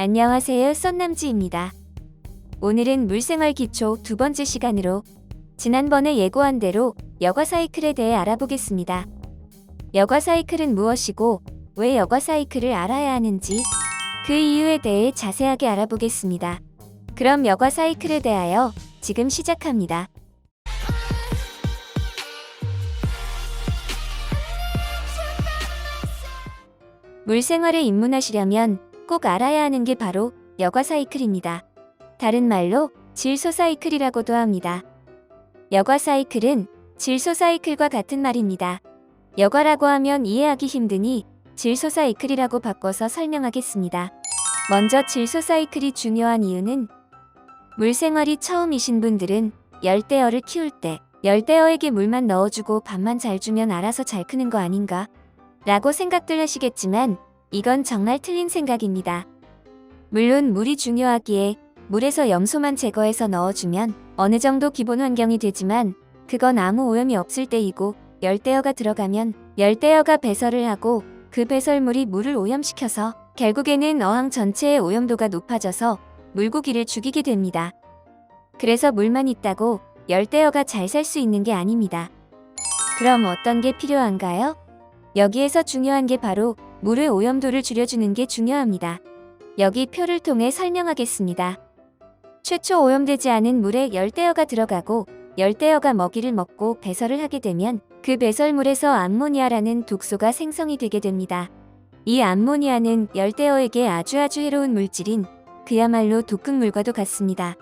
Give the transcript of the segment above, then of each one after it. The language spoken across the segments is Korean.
안녕하세요 썬남지입니다. 오늘은 물생활 기초 두 번째 시간으로 지난번에 예고한 대로 여과 사이클에 대해 알아보겠습니다. 여과 사이클은 무엇이고 왜 여과 사이클을 알아야 하는지 그 이유에 대해 자세하게 알아보겠습니다. 그럼 여과 사이클에 대하여 지금 시작합니다. 물생활에 입문하시려면 꼭 알아야 하는 게 바로 여과 사이클입니다. 다른 말로 질소 사이클이라고도 합니다. 여과 사이클은 질소 사이클과 같은 말입니다. 여과라고 하면 이해하기 힘드니 질소 사이클이라고 바꿔서 설명하겠습니다. 먼저 질소 사이클이 중요한 이유는 물생활이 처음이신 분들은 열대어를 키울 때 열대어에게 물만 넣어주고 밥만 잘 주면 알아서 잘 크는 거 아닌가? 라고 생각들 하시겠지만 이건 정말 틀린 생각입니다. 물론 물이 중요하기에 물에서 염소만 제거해서 넣어주면 어느 정도 기본 환경이 되지만 그건 아무 오염이 없을 때이고 열대어가 들어가면 열대어가 배설을 하고 그 배설물이 물을 오염시켜서 결국에는 어항 전체의 오염도가 높아져서 물고기를 죽이게 됩니다. 그래서 물만 있다고 열대어가 잘 살 수 있는 게 아닙니다. 그럼 어떤 게 필요한가요? 여기에서 중요한 게 바로 물의 오염도를 줄여주는 게 중요합니다. 여기 표를 통해 설명하겠습니다. 최초 오염되지 않은 물에 열대어가 들어가고 열대어가 먹이를 먹고 배설을 하게 되면 그 배설물에서 암모니아라는 독소가 생성이 되게 됩니다. 이 암모니아는 열대어에게 아주 아주 해로운 물질인 그야말로 독극물과도 같습니다.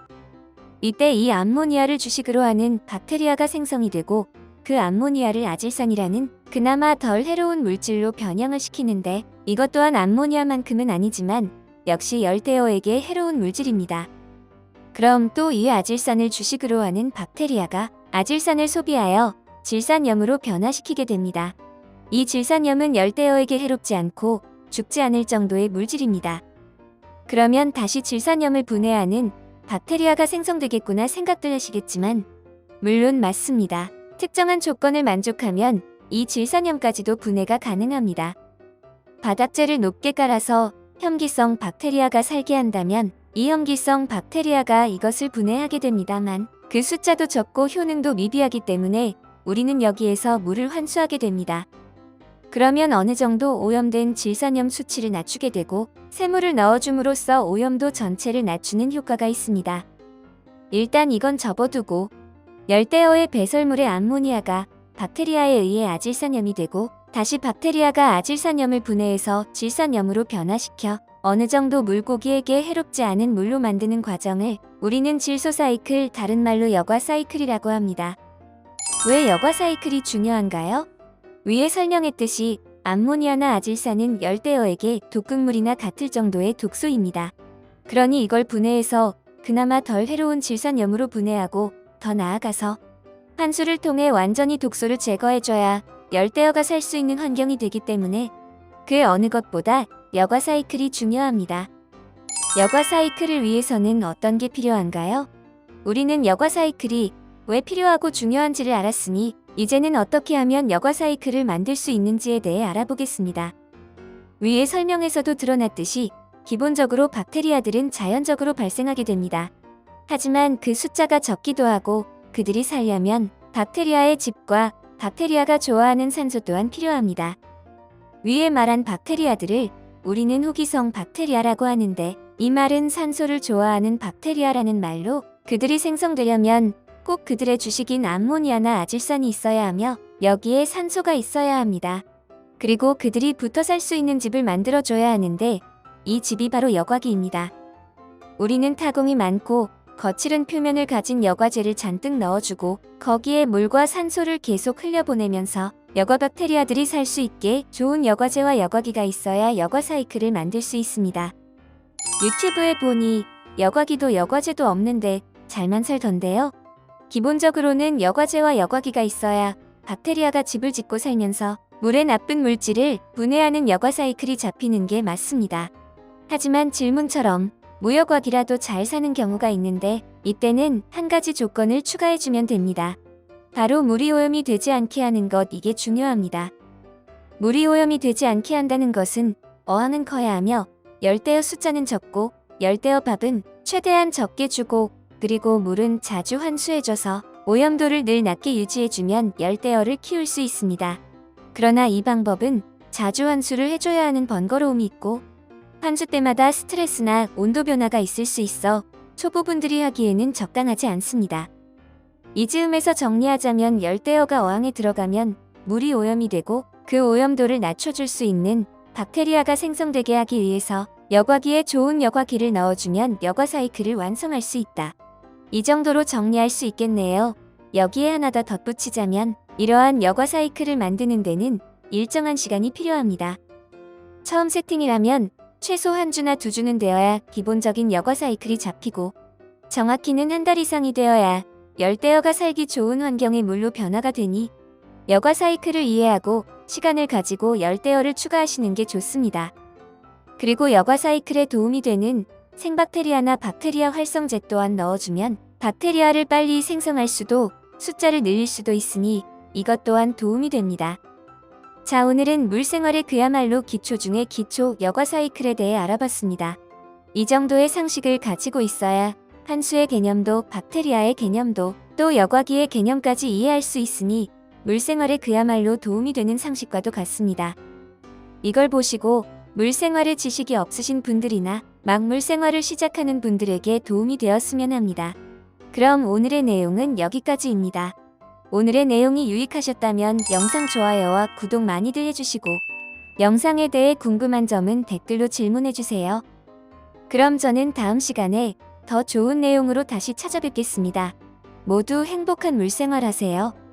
이때 이 암모니아를 주식으로 하는 박테리아가 생성이 되고 그 암모니아를 아질산이라는 그나마 덜 해로운 물질로 변형을 시키는데 이것 또한 암모니아만큼은 아니지만 역시 열대어에게 해로운 물질입니다. 그럼 또 이 아질산을 주식으로 하는 박테리아가 아질산을 소비하여 질산염으로 변화시키게 됩니다. 이 질산염은 열대어에게 해롭지 않고 죽지 않을 정도의 물질입니다. 그러면 다시 질산염을 분해하는 박테리아가 생성되겠구나 생각들 하시겠지만 물론 맞습니다. 특정한 조건을 만족하면 이 질산염까지도 분해가 가능합니다. 바닥재를 높게 깔아서 혐기성 박테리아가 살게 한다면 이 혐기성 박테리아가 이것을 분해하게 됩니다만 그 숫자도 적고 효능도 미비하기 때문에 우리는 여기에서 물을 환수하게 됩니다. 그러면 어느 정도 오염된 질산염 수치를 낮추게 되고 새물을 넣어줌으로써 오염도 전체를 낮추는 효과가 있습니다. 일단 이건 접어두고 열대어의 배설물의 암모니아가 박테리아에 의해 아질산염이 되고 다시 박테리아가 아질산염을 분해해서 질산염으로 변화시켜 어느 정도 물고기에게 해롭지 않은 물로 만드는 과정을 우리는 질소 사이클 다른 말로 여과 사이클이라고 합니다. 왜 여과 사이클이 중요한가요? 위에 설명했듯이 암모니아나 아질산은 열대어에게 독극물이나 같을 정도의 독소입니다. 그러니 이걸 분해해서 그나마 덜 해로운 질산염으로 분해하고 더 나아가서 환수를 통해 완전히 독소를 제거해줘야 열대어가 살 수 있는 환경이 되기 때문에 그 어느 것보다 여과 사이클이 중요합니다. 여과 사이클을 위해서는 어떤 게 필요한가요? 우리는 여과 사이클이 왜 필요하고 중요한지를 알았으니 이제는 어떻게 하면 여과 사이클을 만들 수 있는지에 대해 알아보겠습니다. 위에 설명에서도 드러났듯이 기본적으로 박테리아들은 자연적으로 발생하게 됩니다. 하지만 그 숫자가 적기도 하고 그들이 살려면 박테리아의 집과 박테리아가 좋아하는 산소 또한 필요합니다. 위에 말한 박테리아들을 우리는 호기성 박테리아라고 하는데 이 말은 산소를 좋아하는 박테리아라는 말로 그들이 생성되려면 꼭 그들의 주식인 암모니아나 아질산이 있어야 하며 여기에 산소가 있어야 합니다. 그리고 그들이 붙어 살 수 있는 집을 만들어줘야 하는데 이 집이 바로 여과기입니다. 우리는 타공이 많고 거칠은 표면을 가진 여과제를 잔뜩 넣어주고 거기에 물과 산소를 계속 흘려보내면서 여과 박테리아들이 살 수 있게 좋은 여과제와 여과기가 있어야 여과 사이클을 만들 수 있습니다. 유튜브에 보니 여과기도 여과제도 없는데 잘만 살던데요. 기본적으로는 여과제와 여과기가 있어야 박테리아가 집을 짓고 살면서 물의 나쁜 물질을 분해하는 여과 사이클이 잡히는 게 맞습니다. 하지만 질문처럼 무여과기라도 잘 사는 경우가 있는데 이때는 한 가지 조건을 추가해주면 됩니다. 바로 물이 오염이 되지 않게 하는 것 이게 중요합니다. 물이 오염이 되지 않게 한다는 것은 어항은 커야 하며 열대어 숫자는 적고 열대어 밥은 최대한 적게 주고 그리고 물은 자주 환수해줘서 오염도를 늘 낮게 유지해주면 열대어를 키울 수 있습니다. 그러나 이 방법은 자주 환수를 해줘야 하는 번거로움이 있고 환수 때마다 스트레스나 온도 변화가 있을 수 있어 초보분들이 하기에는 적당하지 않습니다. 이 즈음에서 정리하자면 열대어가 어항에 들어가면 물이 오염이 되고 그 오염도를 낮춰줄 수 있는 박테리아가 생성되게 하기 위해서 여과기에 좋은 여과기를 넣어주면 여과 사이클을 완성할 수 있다. 이 정도로 정리할 수 있겠네요. 여기에 하나 더 덧붙이자면 이러한 여과 사이클을 만드는 데는 일정한 시간이 필요합니다. 처음 세팅이라면 최소 한 주나 두 주는 되어야 기본적인 여과 사이클이 잡히고 정확히는 한 달 이상이 되어야 열대어가 살기 좋은 환경의 물로 변화가 되니 여과 사이클을 이해하고 시간을 가지고 열대어를 추가하시는 게 좋습니다. 그리고 여과 사이클에 도움이 되는 생박테리아나 박테리아 활성제 또한 넣어주면 박테리아를 빨리 생성할 수도 숫자를 늘릴 수도 있으니 이것 또한 도움이 됩니다. 자, 오늘은 물생활의 그야말로 기초 중의 기초 여과 사이클에 대해 알아봤습니다. 이 정도의 상식을 가지고 있어야 한수의 개념도 박테리아의 개념도 또 여과기의 개념까지 이해할 수 있으니 물생활에 그야말로 도움이 되는 상식과도 같습니다. 이걸 보시고 물생활의 지식이 없으신 분들이나 막 물생활을 시작하는 분들에게 도움이 되었으면 합니다. 그럼 오늘의 내용은 여기까지입니다. 오늘의 내용이 유익하셨다면 영상 좋아요와 구독 많이들 해주시고 영상에 대해 궁금한 점은 댓글로 질문해주세요. 그럼 저는 다음 시간에 더 좋은 내용으로 다시 찾아뵙겠습니다. 모두 행복한 물생활 하세요.